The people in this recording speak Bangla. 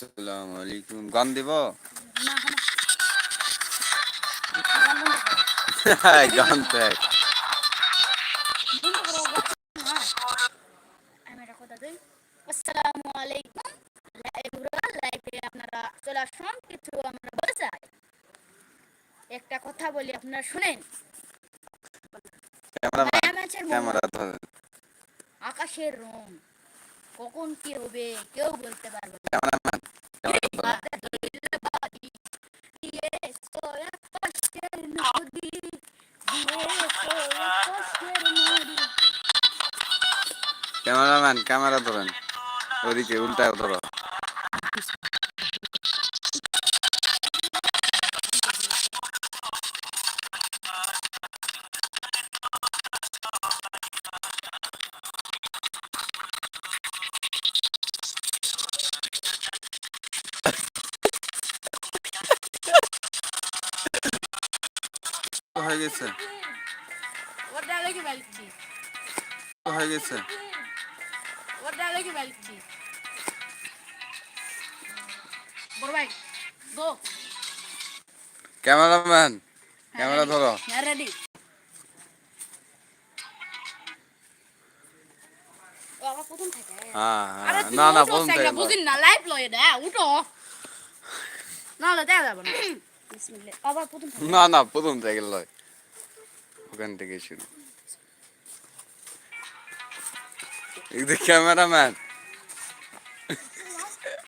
আসসালামু আলাইকুম। গান দিব? গান দেখ। একটা কথা আসসালামু আলাইকুম লাইভে আপনারা চলে আসুন কিছু আমরা বলতে চাই। একটা কথা বলি আপনারা শুনেন। ক্যামেরা আকাশের রং কখন কি হবে কেউ বলতে পারবে ক্যামেরাম্যান ক্যামেরা ধরেন। ওদিকে উল্টা ধরো। হয়ে গেছে। হয়ে গেছে। ওটা লেগে বড়। ভাই গো। ক্যামেরাম্যান ক্যামেরা ধরো। হ্যাঁ রেডি থেকে? হ্যাঁ হ্যাঁ। তুমি না না প্রথম থেকে বুঝিন না লাইভ লয় উঠো। না না দেয়া যাবে না। আবার প্রথম না না প্রথম থেকে লয়। ওখান থেকে শুরু। The cameraman.